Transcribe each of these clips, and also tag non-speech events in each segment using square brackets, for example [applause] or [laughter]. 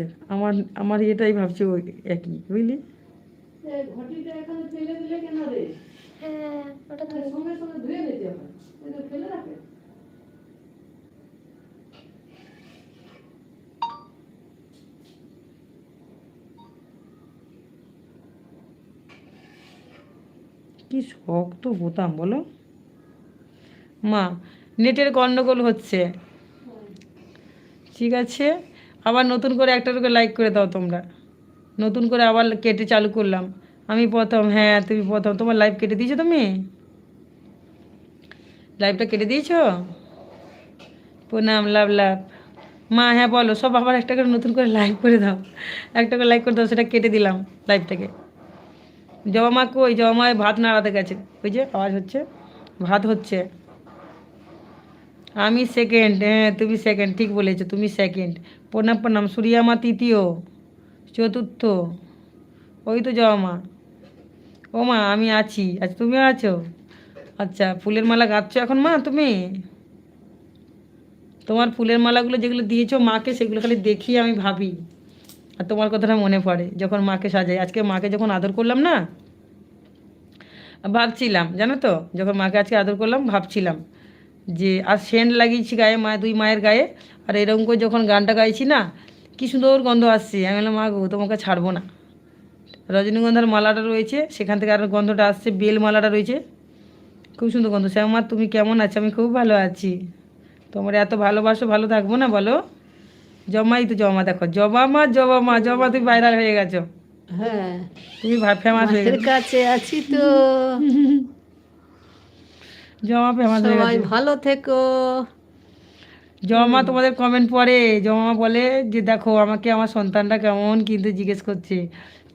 দেখ, আমার আমার এটাই ভাবছি ওই একই বুঝলি? ঘটিটা এখানে ফেলে দিলে কেন রে? হ্যাঁ কি শক্ত বোতাম বলো। মা নেটের গন্ডগোল হচ্ছে। ঠিক আছে? আবার নতুন করে একটা করে লাইক করে দাও তোমরা। নতুন করে আবার কেটে চালু করলাম। আমি প্রথম হ্যাঁ তুমি প্রথম। তোমার লাইভ কেটে দিয়েছ তুমি? লাইভটা কেটে দিয়েছ? প্রণাম লাভ লাভ মা হ্যাঁ বলো, সব আবার একটা করে নতুন করে লাইভ করে দাও। একটা করে লাইক করে দাও, সেটা কেটে দিলাম লাইভটাকে জবা মা কই? জবা মা ভাত নাড়াতে গেছে। ওই যে, আওয়াজ হচ্ছে। ভাত হচ্ছে। আমি সেকেন্ড হ্যাঁ তুমি সেকেন্ড ঠিক বলেছ, তুমি সেকেন্ড প্রণাম প্রণাম, সূর্যা মা তৃতীয়, চতুর্থ, ওই তো জবা মা। ও মা, আমি আছি আচ্ছা তুমিও আছো? আচ্ছা ফুলের মালা গাঁথছো এখন মা তুমি? তোমার ফুলের মালাগুলো যেগুলো দিয়েছ মাকে, সেগুলো খালি দেখি আমি ভাবি। আর তোমার কথাটা মনে পড়ে, যখন মাকে সাজাই। আজকে মাকে যখন আদর করলাম না, ভাবছিলাম, জানো তো, যখন মাকে আজকে আদর করলাম, ভাবছিলাম। যে আর সেন্ট লাগিয়েছি গায়ে মা দুই মায়ের গায়ে। আর এরকম করে যখন গানটা গাইছি না কি সুন্দর গন্ধ আসছে। আমি বললাম মা গো তোমাকে ছাড়বো না। রজনীগন্ধার মালাটা রয়েছে সেখান থেকে আর গন্ধটা আসছে বেল মালাটা রয়েছে। খুব সুন্দর গন্ধ শ্যামা তুমি কেমন আছো? আমি খুব ভালো আছি। তোমার এত ভালোবাসো ভালো থাকব না বলো? জমাই তো জমা দেখো। জবা মা জবা মা জবা তুমি ভাইরাল হয়ে গেছো। হ্যাঁ। তুমি ফেমাস হয়ে গেছো। কাছে আছি তো। [laughs] জমা হয়ে সবাই ভালো থেকো। জমা তোমাদের কমেন্ট পড়ে। জমা বলে যে দেখো আমাকে আমার সন্তানটা কেমন কিন্তু জিজ্ঞেস করছে।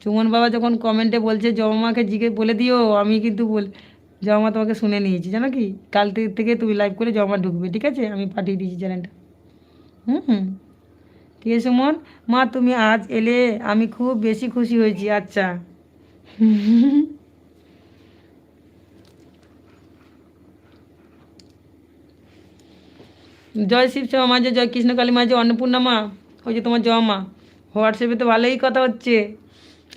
চুমন বাবা যখন কমেন্টে বলছে জমাকে জিজ্ঞেস বলে দিও আমি কিন্তু বল জমা তোমাকে শুনে নিয়েছি। জানো কি? কাল থেকে- থেকে তুমি লাইভ করে জমা ঢুকবে ঠিক আছে? আমি পাঠিয়ে দিয়েছি চ্যানেলটা হুম হুম। ঠিক আছে সুমন? মা তুমি আজ এলে আমি খুব বেশি খুশি হয়েছি। আচ্ছা। [laughs] জয় শিব শ্যামা মাঝে জয় কৃষ্ণ কালী মাঝে অন্নপূর্ণা মা ওই যে তোমার জমা মা। হোয়াটসঅ্যাপে তো ভালোই কথা হচ্ছে।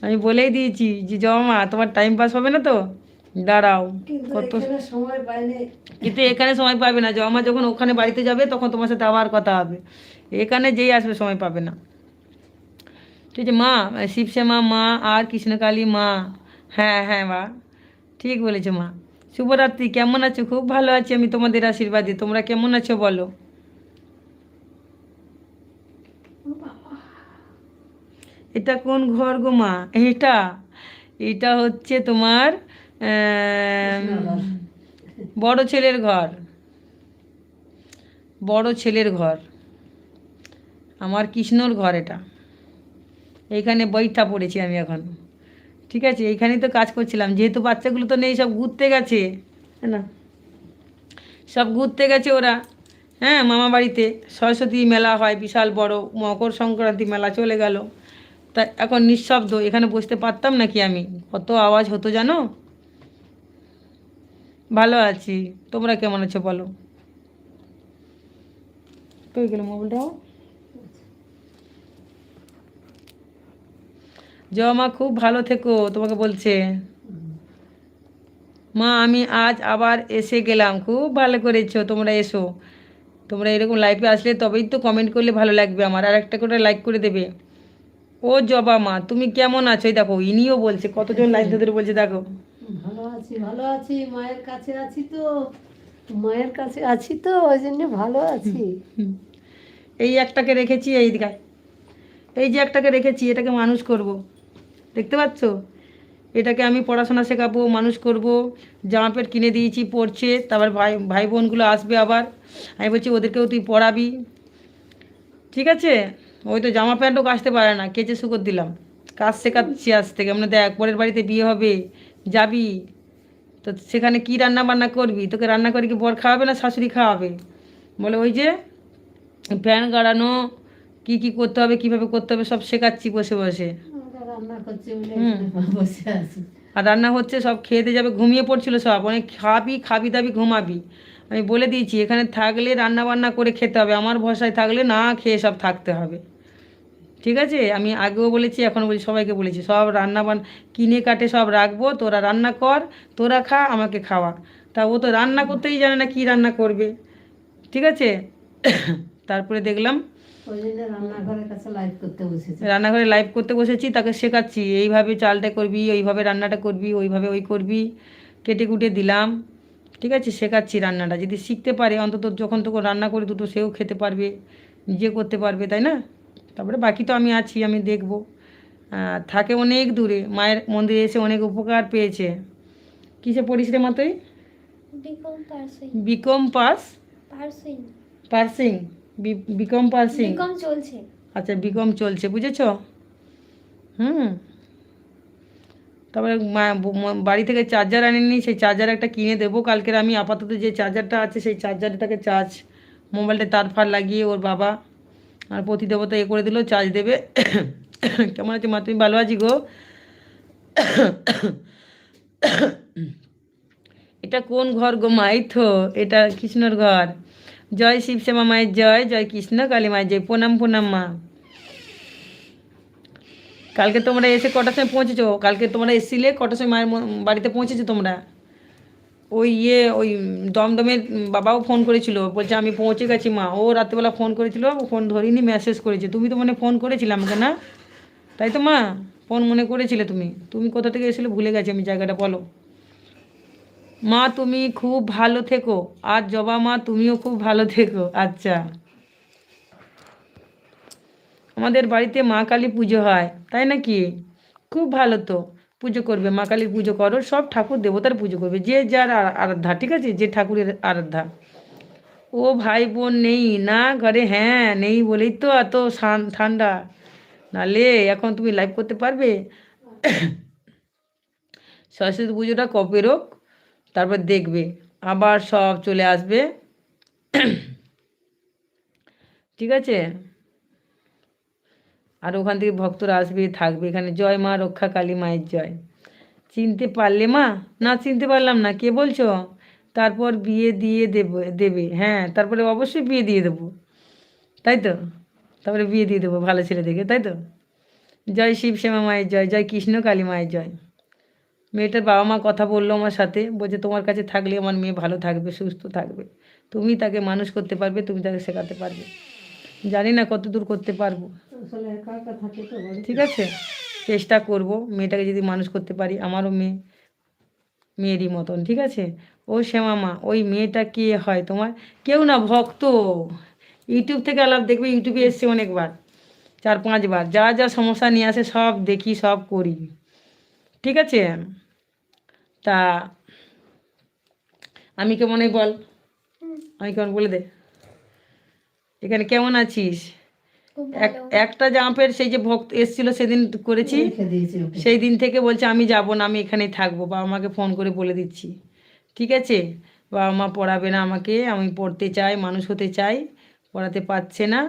আমি বলেই দিয়েছি যে জমা মা তোমার টাইম পাস হবে না তো? দাঁড়াও কত কিন্তু এখানে সময় পাবে না। জমা যখন ওখানে বাড়িতে যাবে তখন তোমার সাথে আবার কথা হবে। এখানে যেই আসবে সময় পাবে না। ঠিক আছে মা শিবশ্যামা মা আর কৃষ্ণকালী মা। হ্যাঁ হ্যাঁ মা। ঠিক বলেছ মা। শুভরাত্রি কেমন আছো? খুব ভালো আছি আমি তোমাদের আশীর্বাদে। তোমরা কেমন আছো বলো? এটা কোন ঘর গো মা? এটা? এটা হচ্ছে তোমার বড় ছেলের ঘর। বড় ছেলের ঘর। আমার কৃষ্ণর ঘর এটা। এইখানে বৈঠা পড়েছি আমি এখন। ঠিক আছে? এইখানেই তো কাজ করছিলাম। যেহেতু বাচ্চাগুলো তো নেই সব ঘুরতে গেছে। হ্যাঁ না। সব ঘুরতে গেছে ওরা। হ্যাঁ মামা বাড়িতে। সরস্বতী মেলা হয় বিশাল বড়। মকর সংক্রান্তি মেলা চলে গেল। তা এখন নিঃশব্দ, এখানে বসতে পারতাম নাকি আমি? কত আওয়াজ হতো জানো? ভালো আছি। তোমরা কেমন আছো বলো? কই গেল জমা খুব ভালো থেকো, তোমাকে বলছে। মা, আমি আজ আবার এসে গেলাম। খুব ভালো করেছ, তোমরা এসো। তোমরা এরকম লাইফে আসলে তবেই তো কমেন্ট করলে ভালো লাগবে আমার। আর একটা করে লাইক করে দেবে। ও জবা মা তুমি কেমন আছো? এই দেখো ইনিও বলছে কতজন লাইভ ধরে বলছে দেখো। ভালো আছি ভালো আছি মায়ের কাছে আছি তো মায়ের কাছে আছি তো ওই জন্য ভালো আছি। এই একটাকে রেখেছি এই দিকায় এই যে একটাকে রেখেছি এটাকে মানুষ করব। দেখতে পাচ্ছ? এটাকে আমি পড়াশোনা শেখাবো মানুষ করব। জামা প্যান্ট কিনে দিয়েছি পড়ছে তারপর ভাই ভাই বোনগুলো আসবে আবার। আমি বলছি ওদেরকেও তুই পড়াবি। ঠিক আছে? ওই তো জামা প্যান্টও কাচতে পারে না কেচে শুকর দিলাম। কাজ শেখাচ্ছি আজ থেকে। আমরা দেখ পরের বাড়িতে বিয়ে হবে যাবি? তো সেখানে কি রান্না বান্না করবি? তোকে রান্না করে কি বর খাওয়াবে না শাশুড়ি খাওয়াবে? বলে ওই যে ফ্যান গাড়ানো কি কি করতে হবে কীভাবে করতে হবে সব শেখাচ্ছি বসে। বসে। আর রান্না হচ্ছে সব খেতে যাবে ঘুমিয়ে পড়ছিল সব। অনেক খাবি খাবি দাবি ঘুমাবি। আমি বলে দিয়েছি এখানে থাকলে রান্না বান্না করে খেতে হবে আমার ভরসায় থাকলে না খেয়ে সব থাকতে হবে। ঠিক আছে? আমি আগেও বলেছি এখন বলছি সবাইকে বলেছি সব রান্না বান কিনে কাটে সব রাখব তোরা রান্না কর তোরা খা আমাকে খাওয়া। তা ও তো রান্না করতেই জানে না কি রান্না করবে। ঠিক আছে? তারপরে দেখলাম ওই জন্য রান্নাঘরের কাছে লাইভ করতে বসেছে। রান্নাঘরে লাইভ করতে বসেছি তাকে শেখাচ্ছি এইভাবে চালটা করবি ওইভাবে রান্নাটা করবি ওইভাবে ওই করবি। কেটে কুটে দিলাম। ঠিক আছে? শেখাচ্ছি রান্নাটা। যদি শিখতে পারে অন্তত যখন তখন রান্না করে দুটো সেও খেতে পারবে নিজে করতে পারবে তাই না? তারপরে বাকি তো আমি আছি আমি দেখব। থাকে অনেক দূরে। মায়ের মন্দিরে এসে অনেক উপকার পেয়েছে। কিসে পড়িস রে মাতই BCom pass? Pursuing. BCom pursuing. BCom চলছে। আচ্ছা বিকম চলছে বুঝেছ? হুম। তারপরে বাড়ি থেকে চার্জার আনেনি সেই চার্জার একটা কিনে দেবো। কালকের আমি আপাতত যে চার্জারটা আছে, সেই চার্জারটাকে চার্জ মোবাইলটা তার ফার লাগিয়ে ওর বাবা আর প্রতি দেবতা এ করে দিল চার্জ দেবে। [coughs] কেমন আছে মা? তুমি ভালো আছি গো? [coughs] এটা কোন ঘর গো মাই তো এটা কৃষ্ণর ঘর। জয় শিবশ্যামা মায়ের জয় জয় কৃষ্ণ কালী মায়ের জয়। প্রণাম প্রণাম মা। কালকে তোমরা এসে কটার সময় পৌঁছেছো? কালকে তোমরা এসছিলে কটার সময় মায়ের বাড়িতে পৌঁছেছো তোমরা? ওই ইয়ে ওই দমদমের বাবাও ফোন করেছিল, বলছে আমি পৌঁছে গেছি মা। ও রাত্রেবেলা ফোন করেছিল ফোন ধরিনি মেসেজ করেছে। তুমি তো মনে ফোন করেছিলে আমাকে, না? তাই তো মা ফোন মনে করেছিলে তুমি। তুমি কোথা থেকে এসেছিলে ভুলে গেছি আমি, জায়গাটা বলো। মা, তুমি খুব ভালো থেকো। আর জবা মা, তুমিও খুব ভালো থেকো। আচ্ছা। আমাদের বাড়িতে মা কালী পুজো হয়, তাই নাকি? খুব ভালো তো, পুজো করবে, মা কালীর পুজো করো, সব ঠাকুর দেবতার পুজো করবে, যে যার আর- আরাধ্যা, ঠিক আছে? যে ঠাকুরের আরাধ্যা। ও ভাই বোন নেই, না ঘরে হ্যাঁ নেই বলেই তো এত ঠান্ডা। নালে এখন তুমি লাইভ করতে পারবে? সরস্বতী পুজোটা কবে রোগ? তারপর দেখবে, আবার সব চলে আসবে। ঠিক আছে? আর ওখান থেকে ভক্তরা আসবে, থাকবে এখানে। জয় মা, রক্ষা কালী মায়ের জয়। চিনতে পারলে মা? না, চিনতে পারলাম না। কে বলছো? তারপর বিয়ে দিয়ে দেব, দেবে। হ্যাঁ তারপরে অবশ্যই বিয়ে দিয়ে দেবো। তাই তো? তারপরে বিয়ে দিয়ে দেবো ভালো ছেলে দেখে, তাই তো? জয় শিব শ্যামা মায়ের জয় জয় কৃষ্ণ কালী মায়ের জয়। মেয়েটার বাবা মা কথা বলল আমার সাথে, বলছে তোমার কাছে থাকলে আমার মেয়ে ভালো থাকবে, সুস্থ থাকবে। তুমি তাকে মানুষ করতে পারবে, তুমি তাকে শেখাতে পারবে। জানি না কত দূর করতে পারব। ঠিক আছে চেষ্টা করব মেয়েটাকে যদি মানুষ করতে পারি আমারও মেয়ে মেয়েরই মতন ঠিক আছে? ও শ্যামা মা ওই মেয়েটা কে হয় তোমার? কেউ না ভক্ত। ইউটিউব থেকে আলাপ দেখবে ইউটিউবে এসছে অনেকবার চার পাঁচবার। যা যা সমস্যা নিয়ে আসে সব দেখি সব করি। ঠিক আছে? তা আমি কেমন বল? আমি কেমন বলে দে। এখানে কেমন আছিস? একটা জাম্পের সেই যে ভক্ত এসছিল সেদিন করেছি সেই দিন থেকে বলছে আমি যাব না আমি এখানেই থাকব। বাবা মাকে ফোন করে বলে দিচ্ছি। ঠিক আছে? বাবা মা পড়াবে না আমাকে আমি পড়তে চাই মানুষ হতে চাই পড়াতে পারছে না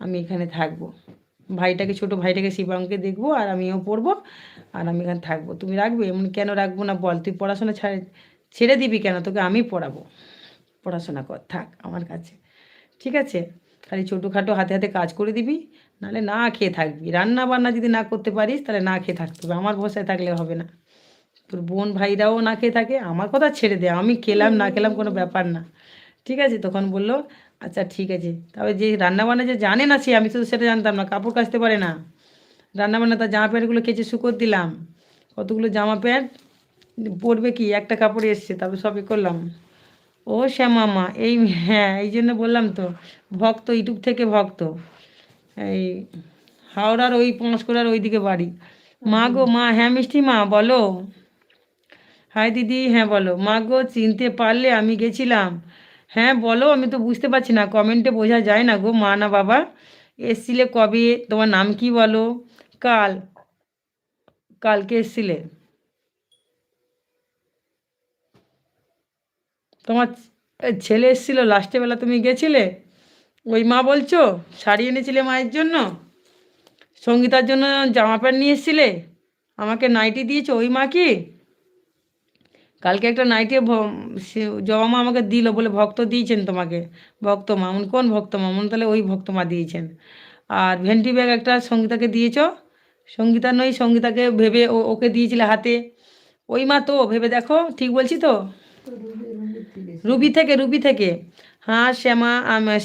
আমি এখানে থাকব। ভাইটাকে ছোট ভাইটাকে শিবাঙ্গকে দেখব আর আমিও পড়ব আর আমি এখানে থাকব। তুমি রাখবে? এমন কেন রাখব না বল? তুই পড়াশোনা ছাড়ে ছেড়ে দিবি কেন? তোকে আমি পড়াবো। পড়াশোনা কর থাক আমার কাছে। ঠিক আছে? খালি ছোটোখাটো হাতে হাতে কাজ করে দিবি, নাহলে না খেয়ে থাকবি। রান্না বান্না যদি না করতে পারিস, তাহলে না খেয়ে থাকতে হবে। আমার ভরসায় থাকলে হবে না। তোর বোন ভাইরাও না খেয়ে থাকে, আমার কথা ছেড়ে দে। আমি খেলাম, না খেলাম কোনো ব্যাপার না। ঠিক আছে? তখন বলল আচ্ছা ঠিক আছে। তবে যে রান্না বান্না যে জানে না সে, আমি তো সেটা জানতাম না। কাপড় কাচতে পারে না। রান্না বান্না তার জামা প্যান্টগুলো কেচে শুকোর দিলাম। কতগুলো জামা প্যান্ট, পরবে কি? একটা কাপড় এসছে, তারপর সবই করলাম। ও শ্যামা মা এই হ্যাঁ এই জন্য বললাম তো, ভক্ত ইউটিউব থেকে ভক্ত। এই হাওড়ার ওই পাঁশকুড়ার ওইদিকে বাড়ি। মা গো, মা হ্যাঁ মিষ্টি মা, বলো। হাই দিদি হ্যাঁ বলো। মা গো, চিনতে পারলে আমি গেছিলাম। হ্যাঁ বলো, আমি তো বুঝতে পারছি না, কমেন্টে বোঝা যায় না গো, মা না বাবা। এসছিলে কবে, তোমার নাম কি বলো? কাল, কালকে এসছিলে। তোমার ছেলে এসেছিল লাস্টে বেলা তুমি গেছিলে? ওই মা বলছো, শাড়ি এনেছিলে মায়ের জন্য? সঙ্গীতার জন্য জামা প্যান্ট নিয়ে এসেছিলে? আমাকে নাইটি দিয়েছ, ওই মা কি? কালকে একটা নাইটি জবা মা আমাকে দিল বলে ভক্ত দিয়েছেন তোমাকে। ভক্ত মা কোন ভক্ত মা তাহলে ওই ভক্ত মা দিয়েছেন। আর ভেন্টি ব্যাগ একটা সঙ্গীতাকে দিয়েছ? সঙ্গীতা নয়, সঙ্গীতাকে ভেবে ওকে দিয়েছিলে হাতে। ওই মা তো, ভেবে দেখো, ঠিক বলছি তো? রুবি থেকে রুবি থেকে। হ্যাঁ শ্যামা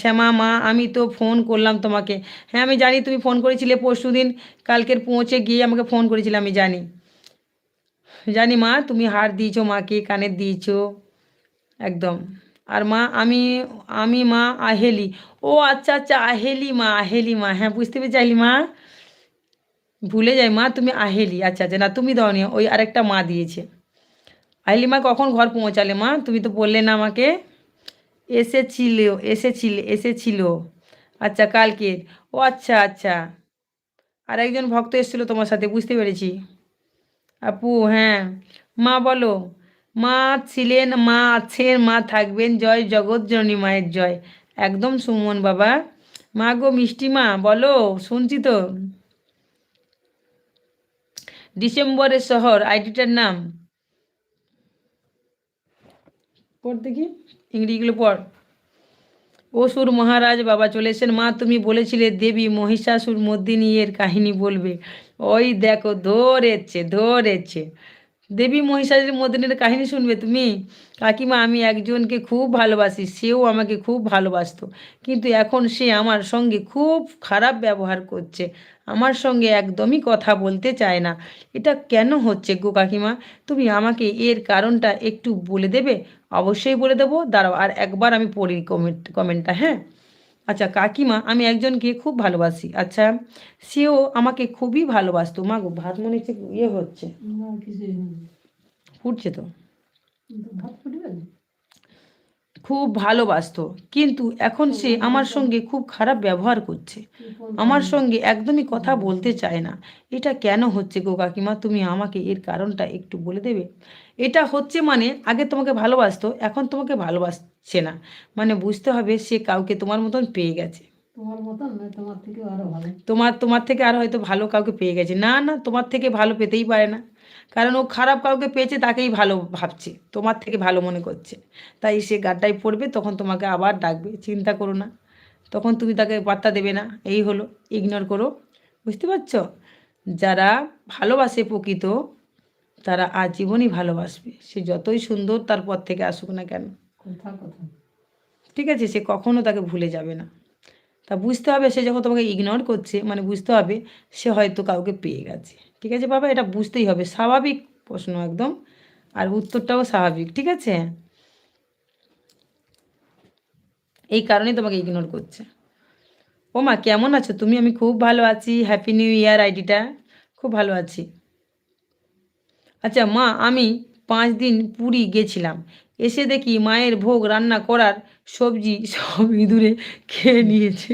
শ্যামা মা, আমি তো ফোন করলাম তোমাকে। হ্যাঁ আমি জানি তুমি ফোন করেছিলে পরশু দিন, কালকের পৌঁছে গিয়ে আমাকে ফোন করেছিলে, আমি জানি। জানি মা, তুমি হার দিয়েছ মাকে কানের দিয়েছ। একদম। আর মা, আমি আমি মা, আহেলি। ও আচ্ছা আচ্ছা আহেলি মা আহেলি মা। হ্যাঁ বুঝতে পেরে চাইলি মা। ভুলে যাই মা, তুমি আহেলি। আচ্ছা আচ্ছা না, তুমি দাওনি, ওই আরেকটা মা দিয়েছে। আহেলি মা কখন ঘর পৌঁছালে মা? তুমি তো বললে না আমাকে। এসেছিল এসেছিল এসেছিল। আচ্ছা কালকে ও আচ্ছা আচ্ছা। আর একজন ভক্ত এসেছিল তোমার সাথে, বুঝতে পেরেছি। আপু হ্যাঁ। মা, বলো। মা ছিলেন, মা আছেন, মা থাকবেন। জয় জগৎ, জননী মায়ের জয়। একদম সুমন বাবা। মা গো, মিষ্টি মা, বলো, শুনছি তো। ডিসেম্বরের শহর আইডিটার নাম। পড় দেখি, ইংরেজিগুলো পড়। অসুর মহারাজ বাবা চলে এসেন মা, তুমি বলেছিলে দেবী মহিষাসুর মর্দিনী এর কাহিনী বলবে। ওই দেখো, ধরেছে ধরেছে। দেবী মহিষাসুর মর্দিনীর কাহিনী শুনবে তুমি? কাকিমা, আমি একজনকে খুব ভালোবাসি, সেও আমাকে খুব ভালোবাসতো। কিন্তু এখন সে আমার সঙ্গে খুব খারাপ ব্যবহার করছে। আমার সঙ্গে একদমই কথা বলতে চায় না। এটা কেন হচ্ছে গো কাকিমা? তুমি আমাকে এর কারণটা একটু বলে দেবে? অবশ্যই বলে দেবো। দাঁড়াও আর একবার আমি পড়ি কমেন্ট কমেন্টটা হ্যাঁ? আচ্ছা কাকিমা আমি একজনকে খুব ভালোবাসি। আচ্ছা সেও আমাকে খুবই ভালোবাসতো। মা গো ভাত মনে হচ্ছে ইয়ে হচ্ছে। ফুটছে তো। ভাত ফুটবে? খুব ভালোবাসতো। কিন্তু এখন সে আমার সঙ্গে খুব খারাপ ব্যবহার করছে। আমার সঙ্গে একদমই কথা বলতে চায় না। এটা কেন হচ্ছে গো কাকিমা? তুমি আমাকে এর কারণটা একটু বলে দেবে? এটা হচ্ছে মানে আগে তোমাকে ভালোবাসতো এখন তোমাকে ভালোবাসছে না। মানে বুঝতে হবে সে কাউকে তোমার মতন পেয়ে গেছে। তোমার মতন তোমার আরও ভালো। তোমার তোমার থেকে আর হয়তো ভালো কাউকে পেয়ে গেছে। না না তোমার থেকে ভালো পেতেই পারে না। কারণ ও খারাপ কাউকে পেয়েছে তাকেই ভালো ভাবছে তোমার থেকে ভালো মনে করছে। তাই সে গাড্ডায় পড়বে তখন তোমাকে আবার ডাকবে চিন্তা করো না। তখন তুমি তাকে পাত্তা দেবে না এই হলো ইগনোর করো। বুঝতে পারছ? যারা ভালোবাসে প্রকৃত তারা আজীবনই ভালোবাসবে। সে যতই সুন্দর তার পর থেকে আসুক না কেন। ঠিক আছে সে কখনো তাকে ভুলে যাবে না। তা বুঝতে হবে সে যখন তোমাকে ইগনোর করছে মানে বুঝতে হবে সে হয়তো কাউকে পেয়ে গেছে। ঠিক আছে বাবা? এটা বুঝতেই হবে। স্বাভাবিক প্রশ্ন একদম। আর উত্তরটাও স্বাভাবিক। ঠিক আছে? এই কারণেই তোমাকে ইগনোর করছে। ও মা, কেমন আছো? তুমি, আমি খুব ভালো আছি। হ্যাপি নিউ ইয়ার আইডিটা। খুব ভালো আছি। আচ্ছা মা, আমি পাঁচ দিন পুরী গেছিলাম। এসে দেখি মায়ের ভোগ রান্না করার সবজি সব ইঁদুরে খেয়ে নিয়েছে।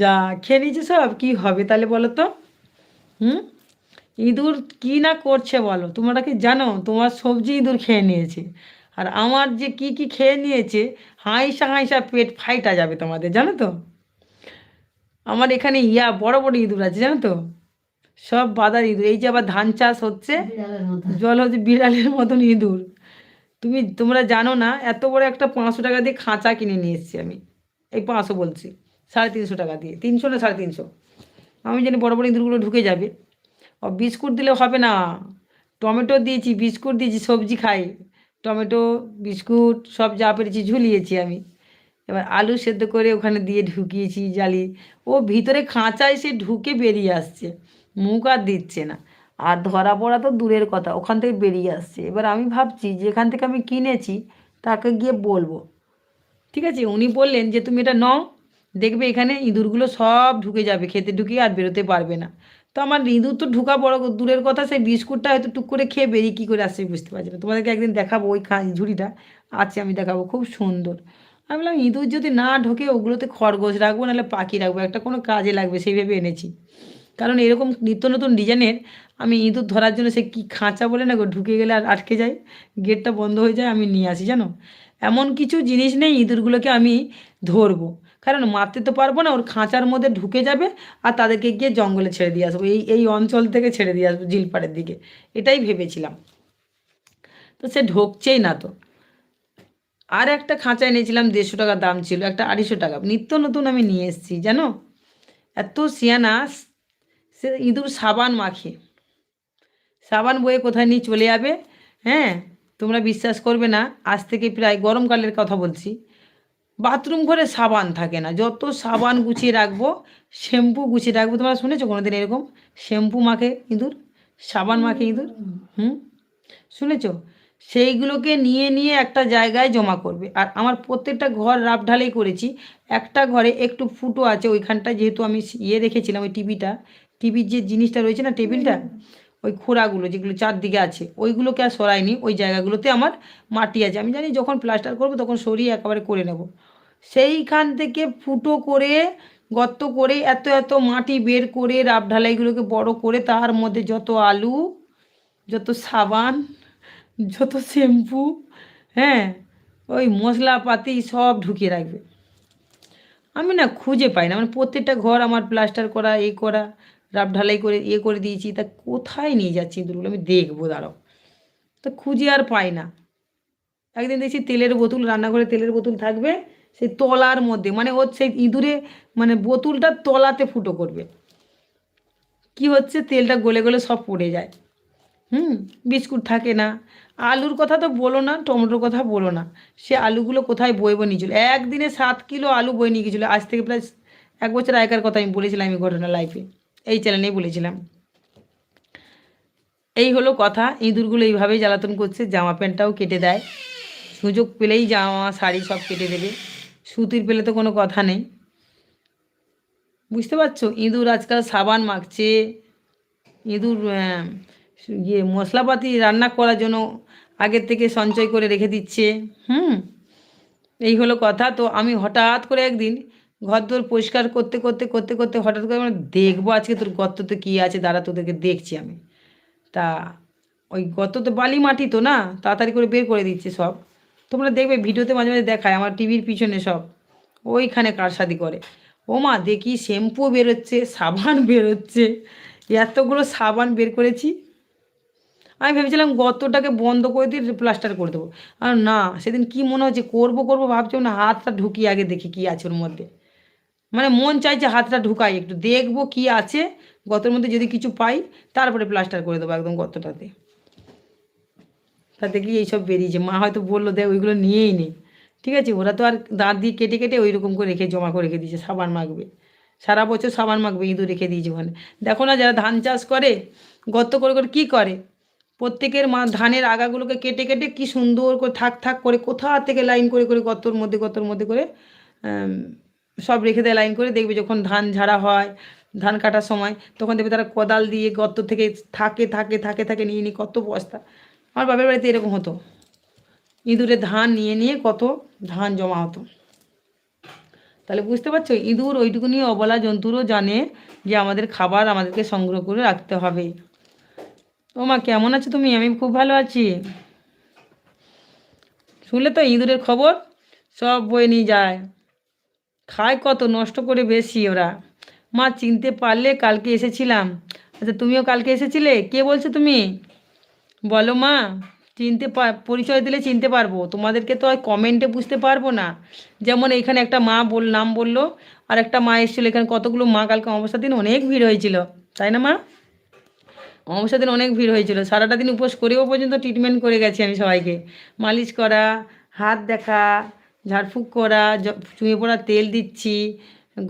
যা খেয়ে নিয়েছে সব কি হবে তাহলে বলো তো? হুম? ইঁদুর কি না করছে বলো? তোমরা কি জানো? তোমার সবজি ইঁদুর খেয়ে নিয়েছে। আর আমার যে কি কি খেয়ে নিয়েছে হাঁইসা হাঁইসা পেট ফাইটা যাবে তোমাদের জানো তো? আমার এখানে ইয়া বড় বড় ইঁদুর আছে জানো তো? সব বাদার ইঁদুর। এই যে আবার ধান চাষ হচ্ছে জল হচ্ছে বিড়ালের মতন ইঁদুর। তুমি তোমরা জানো না এত বড় একটা পাঁচশো টাকা দিয়ে খাঁচা কিনে নিয়ে এসেছি আমি। এই পাঁচশো বলছি সাড়ে তিনশো টাকা দিয়ে। তিনশো না সাড়ে তিনশো? আমি জানি বড় বড় ইঁদুরগুলো ঢুকে যাবে। ও বিস্কুট দিলে হবে না। টমেটো দিয়েছি বিস্কুট দিয়েছি সবজি খাই। টমেটো বিস্কুট সব যা পেরেছি ঝুলিয়েছি আমি। এবার আলু সেদ্ধ করে ওখানে দিয়ে ঢুকিয়েছি জ্বালিয়ে ও ভিতরে খাঁচায় সে ঢুকে বেরিয়ে আসছে। মুখ আর দিচ্ছে না। আর ধরা পড়া তো দূরের কথা, ওখান থেকে বেরিয়ে আসছে। এবার আমি ভাবছি যেখান থেকে আমি কিনেছি, তাকে গিয়ে বলব। ঠিক আছে? উনি বললেন যে, তুমি এটা নাও, দেখবে এখানে ইঁদুরগুলো সব ঢুকে যাবে, খেতে ঢুকে আর বেরোতে পারবে না। তো আমার ইঁদুর তো ঢুকা বড় দূরের কথা, সেই বিস্কুটটা হয়তো টুক করে খেয়ে বেরিয়ে কী করে আসছে বুঝতে পারছি না। তোমাদেরকে একদিন দেখাবো ওই ঝুড়িটা, আছে আমি দেখাবো, খুব সুন্দর। আমি বললাম, ইঁদুর যদি না ঢোকে, ওগুলোতে খরগোশ রাখব, নাহলে পাখি রাখব, একটা কোনো কাজে লাগবে সেইভাবে এনেছি। কারণ এরকম নিত্য নতুন ডিজাইনের আমি ইঁদুর ধরার জন্য সে কি খাঁচা বলে না গো, ঢুকে গেলে আর আটকে যায়, গেটটা বন্ধ হয়ে যায়, আমি নিয়ে আসি, জানো? এমন কিছু জিনিস নেই ইঁদুরগুলোকে আমি ধরবো। কারণ মারতে তো পারব না, ওর খাঁচার মধ্যে ঢুকে যাবে আর তাদেরকে গিয়ে জঙ্গলে ছেড়ে দিয়ে আসব, এই এই অঞ্চল থেকে ছেড়ে দিয়ে আসব ঝিলপাড়ের দিকে। এটাই ভেবেছিলাম। তো সে ঢুকছেই না তো। আর একটা খাঁচা এনেছিলাম, দেড়শো টাকা দাম ছিল, একটা আড়াইশো টাকা। নিত্য নতুন আমি নিয়ে এসেছি, জানো? এত সিয়ানা সে ইঁদুর সাবান মাখে। সাবান বয়ে কোথায় নিয়ে চলে যাবে? হ্যাঁ তোমরা বিশ্বাস করবে না, আজ থেকে প্রায় গরমকালের কথা বলছি। বাথরুম ঘরে সাবান থাকে না। যত সাবান গুছিয়ে রাখব, শ্যাম্পু গুছিয়ে রাখব, তোমরা শুনেছো কোনোদিন এরকম? শ্যাম্পু মাখে ইঁদুর, সাবান মাখে ইঁদুর? হুম? শুনেছো? সেইগুলোকে নিয়ে নিয়ে একটা জায়গায় জমা করবে। আর আমার প্রত্যেকটা ঘর রাফ ঢালাই করেছি। একটা ঘরে একটু ফুটো আছে, ওইখানটায় যেহেতু আমি ইয়ে রেখেছিলাম, ওই টিভিটা টিভির যে জিনিসটা রয়েছে না টেবিলটা ওই খোড়াগুলো যেগুলো চারদিকে আছে ওইগুলোকে আর সরাইনি ওই জায়গাগুলোতে আমার মাটি আছে। আমি জানি যখন প্লাস্টার করব তখন সরিয়ে একেবারে করে নেব। সেইখান থেকে ফুটো করে গর্ত করে এত এত মাটি বের করে রাফ ঢালাইগুলোকে বড় করে তার মধ্যে যত আলু যত সাবান যত শ্যাম্পু হ্যাঁ ওই মশলাপাতি সব ঢুকিয়ে রাখবে। আমি না খুঁজে পাই না। মানে প্রত্যেকটা ঘর আমার প্লাস্টার করা এই করা রাফ ঢালাই করে ইয়ে করে দিয়েছি, তা কোথায় নিয়ে যাচ্ছি ইঁদুরগুলো আমি দেখব, দাঁড়াও। তা খুঁজে আর পাই না। একদিন দেখছি তেলের বোতল, রান্নাঘরে তেলের বোতল থাকবে, সেই তলার মধ্যে মানে ওর সেই ইঁদুরে মানে বোতলটা তলাতে ফুটো করবে। কি হচ্ছে? তেলটা গলে গলে সব পড়ে যায়। হুম, বিস্কুট থাকে না। আলুর কথা তো বলো না, টমেটোর কথা বলো না। সে আলুগুলো কোথায় বইব নিয়েছিল একদিনে সাত কিলো আলু বই নিয়ে গেছিল। আজ থেকে প্রায় এক বছর আগেকার কথা আমি বলেছিলাম এই ঘটনা লাইফে এই চ্যানেলেই বলেছিলাম। এই হলো কথা, ইঁদুরগুলো এইভাবেই জ্বালাতন করছে, জামা প্যান্টটাও কেটে দেয়। সুযোগ পেলেই জামা, শাড়ি সব কেটে দেবে। সুতির পেলে তো কোনো কথা নেই। বুঝতে পারছ? ইঁদুর আজকাল সাবান মাখছে। ইঁদুর ইয়ে মশলাপাতি রান্না করার জন্য আগের থেকে সঞ্চয় করে রেখে দিচ্ছে। হুম, এই হলো কথা। তো আমি হঠাৎ করে একদিন ঘর দোর পরিষ্কার করতে করতে করতে করতে হঠাৎ করে মানে দেখব আজকে তোর গর্ততে কী আছে, দাঁড়া তোদেরকে দেখছি আমি। তা ওই গর্ত তো বালি মাটি তো না, তাড়াতাড়ি করে বের করে দিচ্ছে সব। তোমরা দেখবে ভিডিওতে মাঝে মাঝে দেখায় আমার টিভির পিছনে সব। ওইখানে কারসাদি করে। ও মা, দেখি শ্যাম্পু বেরোচ্ছে সাবান বেরোচ্ছে এতগুলো সাবান বের করেছি। আমি ভেবেছিলাম গর্তটাকে বন্ধ করে দিয়ে প্লাস্টার করে দেবো। আর না, সেদিন কি মনে হচ্ছে, করব করব ভাবছি না হাতটা ঢুকিয়ে আগে দেখি কি আছে ওর মধ্যে। মানে মন চাইছে হাতটা ঢুকাই, একটু দেখব কি আছে, গর্তের মধ্যে যদি কিছু পাই, তারপরে প্লাস্টার করে দেবো একদম গর্তটাতে। তাতে কি এইসব বেরিয়েছে মা হয়তো বলল, দেখ, ওইগুলো নিয়েই নেই ঠিক আছে? ওরা তো আর দাঁত দিয়ে কেটে কেটে ওই রকম করে রেখে, জমা করে রেখে দিয়েছে, সাবান মাখবে। সারা বছর সাবান মাখবে, ইঁদুর রেখে দিয়েছে ওখানে। দেখো না, যারা ধান চাষ করে, গর্ত করে করে কী করে? প্রত্যেকের মা ধানের আগাগুলোকে কেটে কেটে কি সুন্দর করে, থাক থাক করে কোথা থেকে লাইন করে করে গর্তর মধ্যে গর্তর মধ্যে করে সব রেখে দেয় লাইন করে, দেখবে যখন ধান ঝাড়া হয়, ধান কাটার সময়, তখন দেখবে তারা কোদাল দিয়ে গর্ত থেকে থাকে থাকে থাকে থাকে, নিয়ে নিয়ে কত বস্তা। আমার বাপের বাড়িতে এরকম হতো। ইঁদুরে ধান নিয়ে নিয়ে কত ধান জমা হতো। তাহলে বুঝতে পারছ? ইঁদুর ওইটুকুনি অবলা জন্তুরও জানে যে আমাদের খাবার আমাদেরকে সংগ্রহ করে রাখতে হবে। ও মা, কেমন আছো তুমি? আমি খুব ভালো আছি। শুনলে তো ইঁদুরের খবর? সব বয়ে নিয়ে যায়। খায় কত, নষ্ট করে বেশি ওরা। মা, চিনতে পারলে কালকে এসেছিলাম। আচ্ছা তুমিও কালকে এসেছিলে? কে বলছো তুমি? বলো মা, চিনতে পরিচয় দিলে চিনতে পারব। তোমাদেরকে তো আর কমেন্টে বুঝতে পারব না। যেমন এখানে একটা মা বল, নাম বলল, আর একটা মা এসেছিল। এখানে কতগুলো মা কালকে অমাবস্যার দিন অনেক ভিড় হয়েছিল। তাই না, মা? অমাবস্যার দিন অনেক ভিড় হয়েছিল। সারাটা দিন উপোস করেও পর্যন্ত ট্রিটমেন্ট করে গেছি আমি সবাইকে। মালিশ করা, হাত দেখা ঝাড়ফুঁক করা চুঁয়ে পড়া তেল দিচ্ছি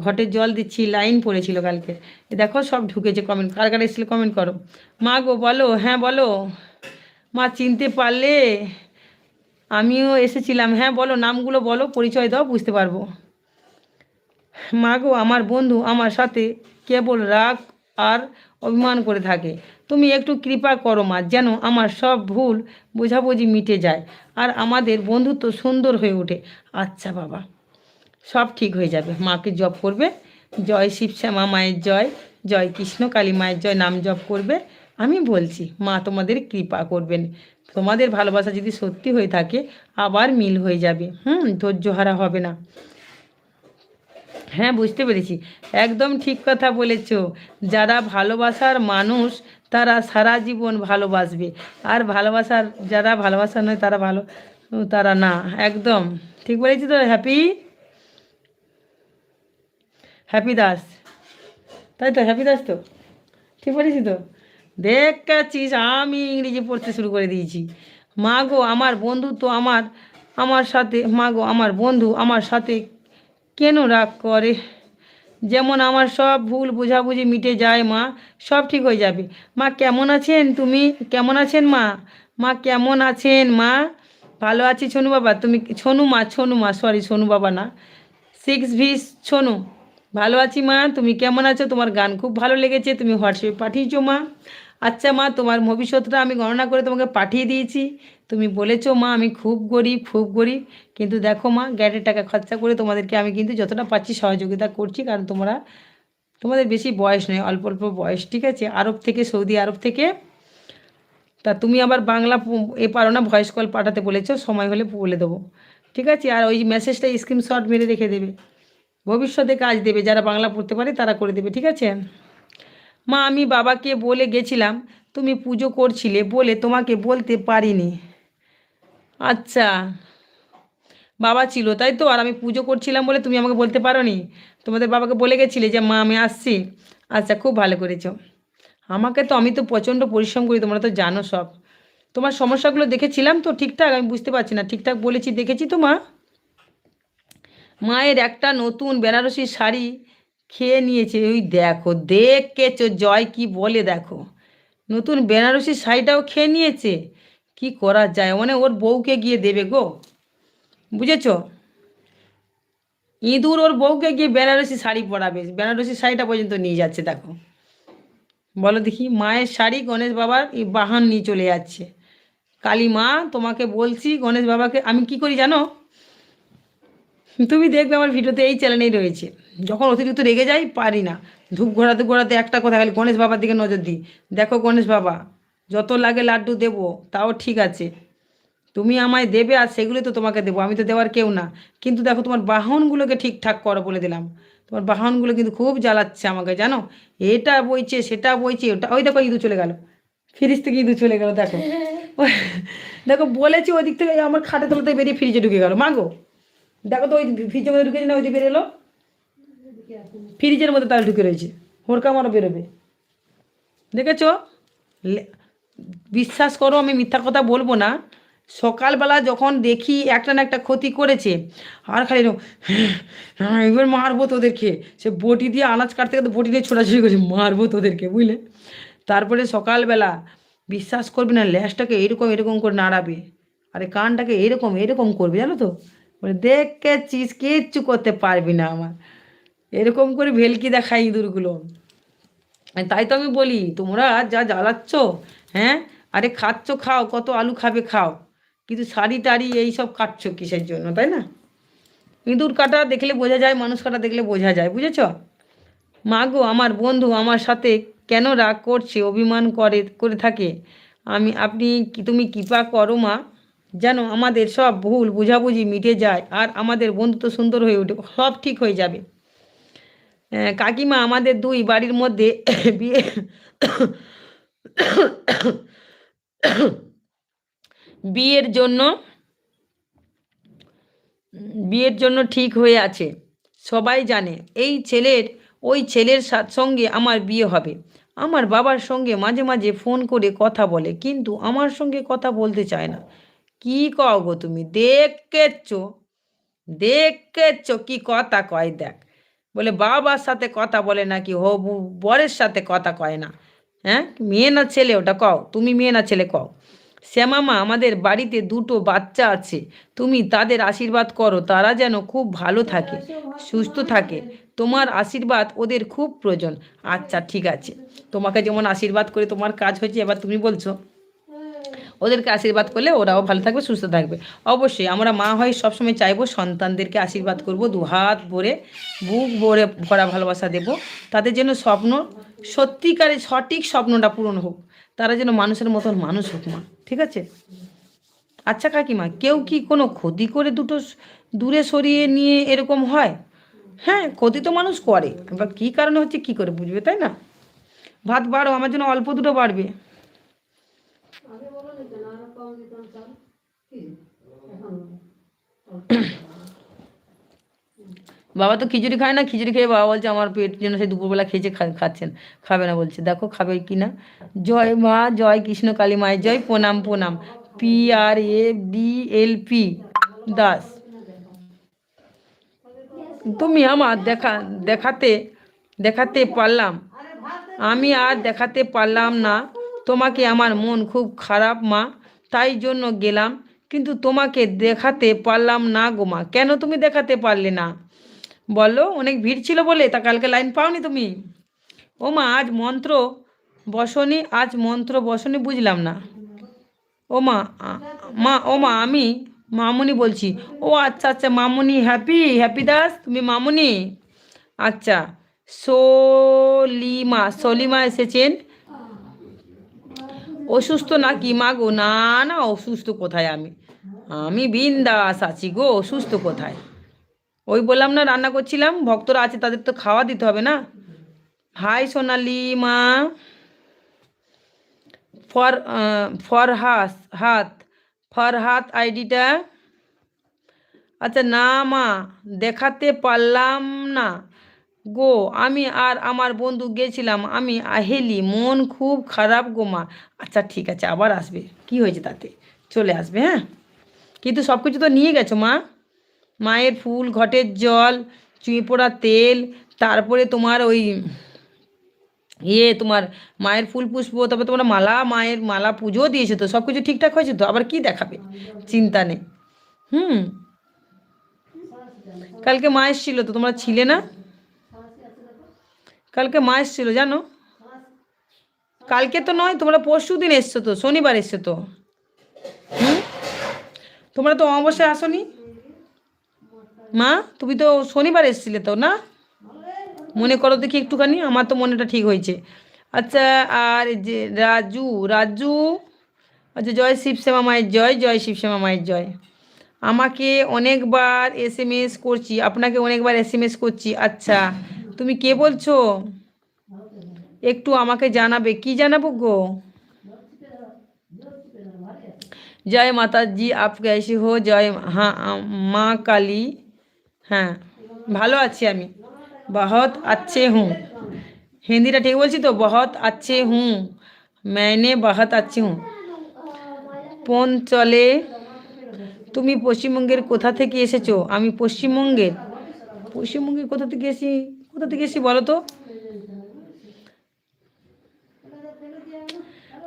ঘটের জল দিচ্ছি, লাইন পড়েছিল কালকে। দেখো সব ঢুকেছে কমেন্ট কার কার এসেছিল কমেন্ট করো? মা গো, বলো হ্যাঁ বলো। মা চিনতে পারলে আমিও এসেছিলাম। হ্যাঁ বলো, নামগুলো বলো, পরিচয় দাও, বুঝতে পারব। মা গো, আমার বন্ধু, আমার সাথে কেবল রাগ আর অভিমান করে থাকে। তুমি একটু কৃপা করো মা, যেন আমার সব ভুল বোঝাবুঝি মিটে যায় আর আমাদের বন্ধুত্ব সুন্দর হয়ে ওঠে। আচ্ছা বাবা, সব ঠিক হয়ে যাবে। মাকে জপ করবে? জয় শিব শ্যামা মায়ের জয় জয় কৃষ্ণ কালী মায়ের জয় নাম জপ করবে? আমি বলছি, মা তোমাদের কৃপা করবেন। তোমাদের ভালোবাসা যদি সত্যি হয়ে থাকে, আবার মিল হয়ে যাবে। হুম ধৈর্যহারা হবে না। হ্যাঁ বুঝতে পেরেছি। একদম ঠিক কথা বলেছ। যারা ভালোবাসার মানুষ তারা সারা জীবন ভালোবাসবে। আর ভালোবাসার, যারা ভালোবাসা নয়, তারা ভালো, তারা না, একদম। ঠিক বলেছি তো, হ্যাপি? হ্যাপি দাস। তাই তো, হ্যাপি দাস তো? ঠিক বলেছি তো? দেখাচ্ছিস আমি ইংরেজি পড়তে শুরু করে দিয়েছি। মা গো, আমার বন্ধু তো আমার আমার সাথে, মা গো, আমার বন্ধু আমার সাথে কেন রাগ করে? যেমন আমার সব ভুল বোঝাবুঝি মিটে যায়, মা, সব ঠিক হয়ে যাবে। মা, কেমন আছেন তুমি? কেমন আছেন, মা? মা, কেমন আছেন, মা? ভালো আছি, ছনু বাবা। তুমি ছনু মা ছনু মা সরি ছনু বাবা না। Six V Chhonu. ভালো আছি, মা। তুমি কেমন আছো? তোমার গান খুব ভালো লেগেছে। তুমি হোয়াটসঅ্যাপে পাঠিয়েছো, মা। আচ্ছা মা, তোমার ভবিষ্যৎটা আমি গণনা করে তোমাকে পাঠিয়ে দিয়েছি। তুমি বলেছ, মা, আমি খুব গরিব খুব গরিব। কিন্তু দেখো মা গ্যাটের টাকা খরচা করে তোমাদেরকে আমি কিন্তু যতটা পাচ্ছি সহযোগিতা করছি, কারণ তোমরা, তোমাদের বেশি বয়স নয়, অল্প অল্প বয়স, ঠিক আছে? আরব থেকে, সৌদি আরব থেকে। তা তুমি আবার বাংলা এ পারো না ভয়েস কল পাঠাতে বলেছ, সময় হলে বলে দেবো। ঠিক আছে? আর ওই মেসেজটা স্ক্রিনশট মেরে রেখে দেবে। ভবিষ্যতে কাজ দেবে, যারা বাংলা পড়তে পারে তারা করে দেবে, ঠিক আছে? মা, আমি বাবাকে বলে গেছিলাম, তুমি পুজো করছিলে বলে তোমাকে বলতে পারিনি। আচ্ছা বাবা ছিল, তাই তো? আর আমি পুজো করছিলাম বলে তুমি আমাকে বলতে পারোনি? তোমাদের বাবাকে বলে গেছিলে যে, মা, আমি আসছি। আচ্ছা খুব ভালো করেছ। আমাকে তো, আমি তো প্রচণ্ড পরিশ্রম করি, তোমরা তো জানো সব। তোমার সমস্যাগুলো দেখেছিলাম তো ঠিকঠাক? আমি বুঝতে পারছি না। ঠিকঠাক বলেছি দেখেছি তো, মা? মায়ের একটা নতুন বেনারসি শাড়ি খেয়ে নিয়েছে। ওই দেখো, দেখেছ? জয় কি বলে দেখো। নতুন বেনারসি শাড়িটাও খেয়ে নিয়েছে? কি করা যায়? মানে ওর বউকে গিয়ে দেবে গো। বুঝেছ? ইঁদুর ওর বউকে গিয়ে বেনারসি শাড়ি পরাবে। বেনারসি শাড়িটা পর্যন্ত নিয়ে যাচ্ছে, দেখো। বলো দেখি, মায়ের শাড়ি গণেশ বাবার এই বাহান নিয়ে চলে যাচ্ছে। কালী মা, তোমাকে বলছি গণেশ বাবাকে, আমি কি করি জানো? তুমি দেখবে আমার ভিডিওতে এই চ্যানেলেই রয়েছে। যখন অতিরিক্ত রেগে যাই পারি না। ধূপ ঘোরাতে ঘোরাতে একটা কথা খালি গণেশ বাবার দিকে নজর দিই। দেখো গণেশ বাবা যত লাগে লাড্ডু দেবো তাও ঠিক আছে। তুমি আমায় দেবে আর সেগুলো তো তোমাকে দেবো আমি তো দেওয়ার কেউ না। কিন্তু দেখো তোমার বাহনগুলোকে ঠিকঠাক করো বলে দিলাম। তোমার বাহনগুলো কিন্তু খুব জ্বালাচ্ছে আমাকে জানো? এটা বইছে সেটা বইছে ওটা ওই দেখো ইঁদু চলে গেল। ফ্রিজ থেকে ইঁদু চলে গেল দেখো। [laughs] দেখো বলেছি ওই দিক থেকে আমার খাটে তলাতে বেরিয়ে ফ্রিজে ঢুকে গেল। মাগো দেখো তো ওই মধ্যে ঢুকেছে না ওই দিকে বেরোলো ফ্রিজের মধ্যে তাহলে ঢুকে রয়েছে। হোরকা মারও বেরোবে। দেখেছ? বিশ্বাস করো, আমি মিথ্যা কথা বলব না। সকালবেলা যখন দেখি একটা না একটা ক্ষতি করেছে, আর খালি হ্যাঁ এবার মারবো তোদেরকে। সে বটি দিয়ে আনাজ কাটতে কাটতে বটি দিয়ে ছোটাছুটি করেছে, মারবো তোদেরকে, বুঝলে? তারপরে সকালবেলা বিশ্বাস করবে না ল্যাসটাকে এরকম এরকম করে নাড়াবে। আরে কানটাকে এরকম এরকম করবে, জানো তো? বলে, দেখেছিস, কিচ্ছু করতে পারবি না আমার। এরকম করে ভেলকি দেখায় ইঁদুরগুলো। তাই তো আমি বলি, তোমরা যা জ্বালাচ্ছ হ্যাঁ? আরে খাচ্ছ, খাও, কত আলু খাবে, খাও। কিন্তু শাড়ি টাড়ি এইসব কাটছো কিসের জন্য, তাই না? ইঁদুর কাটা দেখলে বোঝা যায়, মানুষ কাটা দেখলে বোঝা যায়, বুঝেছ? মা গো, আমার বন্ধু আমার সাথে কেন রাগ করছে, অভিমান করে করে থাকে? আমি, আপনি তুমি কৃপা করো মা, যেন আমাদের সব ভুল, বুঝাবুঝি মিটে যায়, আর আমাদের বন্ধুত্ব সুন্দর হয়ে ওঠে সব ঠিক হয়ে যাবে। কাকিমা আমাদের দুই বাড়ির মধ্যে [coughs] বিয়ে [coughs] বিয়ের জন্য বিয়ের জন্য ঠিক হয়ে আছে। সবাই জানে, এই ছেলের, ওই ছেলের সঙ্গে আমার বিয়ে হবে। আমার বাবার সঙ্গে মাঝে মাঝে ফোন করে কথা বলে, কিন্তু আমার সঙ্গে কথা বলতে চায় না। কি কও গো তুমি? দেখেছ? দেখেছ? কি কথা কয়, দেখ। বলে বাবার সাথে কথা বলে নাকি হবু বরের সাথে কথা কয় না? হ্যাঁ? মেয়ে না ছেলে? ওটা কও। তুমি মেয়ে না ছেলে কও। শ্যামামা আমাদের বাড়িতে দুটো বাচ্চা আছে। তুমি তাদের আশীর্বাদ করো। তারা যেন খুব ভালো থাকে, সুস্থ থাকে। তোমার আশীর্বাদ ওদের খুব প্রয়োজন। আচ্ছা ঠিক আছে। তোমাকে যেমন আশীর্বাদ করে তোমার কাজ হয়েছে, এবার তুমি বলছো। ওদেরকে আশীর্বাদ করলে ওরাও ভালো থাকবে, সুস্থ থাকবে। অবশ্যই আমরা মা হয় সবসময় চাইব সন্তানদেরকে আশীর্বাদ করব, দু হাত ভরে, বুক ভরে ভরা ভালোবাসা দেব। তাদের যেন স্বপ্ন সত্যিকারের সঠিক স্বপ্নটা পূরণ হোক। তারা যেন মানুষের মতন মানুষ হোক মা, ঠিক আছে? আচ্ছা কাকিমা, কেউ কি কোনো ক্ষতি করে দুটো দূরে সরিয়ে নিয়ে এরকম হয়? হ্যাঁ ক্ষতি তো মানুষ করে। এবার কী কারণে হচ্ছে, কি করে বুঝবে, তাই না? ভাত বাড়ো, আমার জন্য অল্প দুটো বাড়বে। বাবা তো খিচুড়ি খায় না, খিচুড়ি খেয়ে বাবা বলছে আমার পেট যেন সেই দুপুরবেলা খেয়েছে খাচ্ছেন খাবে না বলছে। দেখো খাবে কি না? জয় মা, জয় কৃষ্ণ কালী মায়ের জয়, প্রণাম প্রণাম। P, R, A, D, L, P. Das. তুমি আমার দেখা, দেখাতে দেখাতে পারলাম। আমি আর দেখাতে পারলাম না। তোমাকে আমার মন খুব খারাপ মা। তাই জন্য গেলাম, কিন্তু তোমাকে দেখাতে পারলাম না গোমা কেন তুমি দেখাতে পারলে না? বলো, অনেক ভিড় ছিল বলে, তা কালকে লাইন পাওনি তুমি? ও মা, আজ মন্ত্র বসনি, আজ মন্ত্র বসনি বুঝলাম না। ও মা মা, ও মা, আমি মামুনি বলছি। ও আচ্ছা আচ্ছা মামুনি, হ্যাপি হ্যাপি দাস, তুমি মামুনি? আচ্ছা সলিমা সলিমা এসেছেন। অসুস্থ নাকি? মা গো না না, অসুস্থ কোথায় আমি? আমি বিন্দাস আছি গো, অসুস্থ কোথায়? ওই বললাম না, রান্না করছিলাম, ভক্তরা আছে, তাদের তো খাওয়া দিতে হবে না? হাই সোনালি, মা, ফর ফরহাস, হাত, ফরহাত আইডিটা? আচ্ছা না, মা, দেখাতে পারলাম না। গো, আমি আর আমার বন্ধু গেছিলাম, আমি আহেলি মন খুব খারাপ গো মা। আচ্ছা ঠিক আছে, আবার আসবে। কি হয়েছে তাতে? চলে আসবে হ্যাঁ? কিন্তু সব কিছু তো নিয়ে গেছো মা। মায়ের ফুল, ঘটের জল, চুঁই পোড়া তেল, তারপরে তোমার ওই ইয়ে তোমার মায়ের ফুল পুষ্প, তারপরে তোমার মালা, মায়ের মালা পুজো দিয়েছ তো সব কিছু ঠিকঠাক হয়েছে তো? আবার কি দেখাবে? চিন্তা নেই। হুম। কালকে মা এসেছিল তো, তোমরা ছিলে না? কালকে মা এসেছিল, জানো? কালকে তো নয়, তোমরা পরশু দিন এসছো তো, শনিবার এসছো তো। হুম? তোমরা তো অমাবস্যায় আসনি? মা, তুমি তো শনিবার এসছিলে তো, না? মনে করো দেখি একটুখানি, আমার তো মনেটা ঠিক হয়েছে। আচ্ছা আর যে রাজু রাজু আচ্ছা জয় শিবশ্যামা মায়ের জয় জয় শিবশ্যামা মায়ের জয়। আমাকে অনেকবার এস এম এস করছি, আপনাকে অনেকবার এস এম এস করছি আচ্ছা। তুমি কে বলছো? একটু আমাকে জানাবে। কি জানাব গো? জয় মাতাজি, আপ গেছি হো? জয় হ্যাঁ মা কালী। হ্যাঁ ভালো আছি আমি। বহুত আচ্ছে হু হিন্দিটা ঠিক বলছি তো? বহুত আচ্ছে হু মানে বহুত আচ্ছে হু ফোন চলে। তুমি পশ্চিমবঙ্গের কোথা থেকে এসেছ? আমি পশ্চিমবঙ্গের। পশ্চিমবঙ্গের কোথা থেকে এসেছি? কোথা থেকে এসি বলো তো?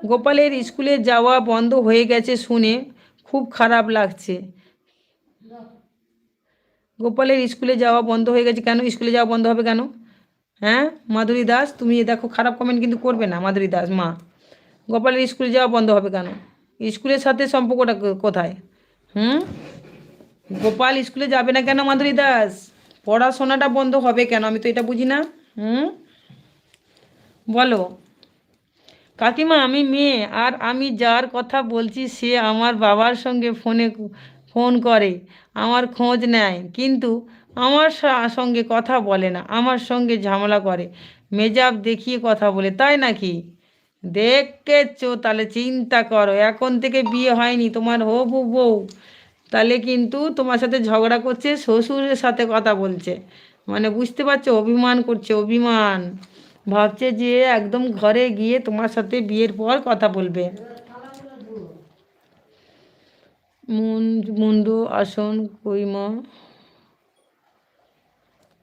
গোপালের স্কুলে যাওয়া বন্ধ হয়ে গেছে শুনে খুব খারাপ লাগছে। গোপালের স্কুলে যাওয়া বন্ধ হয়ে গেছে কেন? স্কুলে যাওয়া বন্ধ হবে কেন? হ্যাঁ? মাধুরী দাস, তুমি দেখো খারাপ কমেন্ট কিন্তু করবে না মাধুরী দাস, মা। গোপালের স্কুলে যাওয়া বন্ধ হবে কেন? স্কুলের সাথে সম্পর্কটা কোথায়? হুম? গোপাল স্কুলে যাবে না কেন মাধুরী দাস? পড়াশোনাটা বন্ধ হবে কেন? আমি তো এটা বুঝি না। হুম? বলো। কাকিমা, আমি মেয়ে, আর আমি যার কথা বলছি সে আমার বাবার সঙ্গে ফোনে ফোন করে, আমার খোঁজ নেয়। কিন্তু আমার সঙ্গে কথা বলে না, আমার সঙ্গে ঝামেলা করে। মেজাব দেখিয়ে কথা বলে, তাই নাকি? দেখেছ, তাহলে চিন্তা করো। এখন থেকে বিয়ে হয়নি, তোমার হবু বউ। তাহলে কিন্তু তোমার সাথে ঝগড়া করছে, শ্বশুরের সাথে কথা বলছে। মানে বুঝতে পারছ, অভিমান করছে, অভিমান। ভাবছে যে একদম ঘরে গিয়ে তোমার সাথে বিয়ের পর কথা বলবে। মুন মুন্ডু, আসন, কৈমা।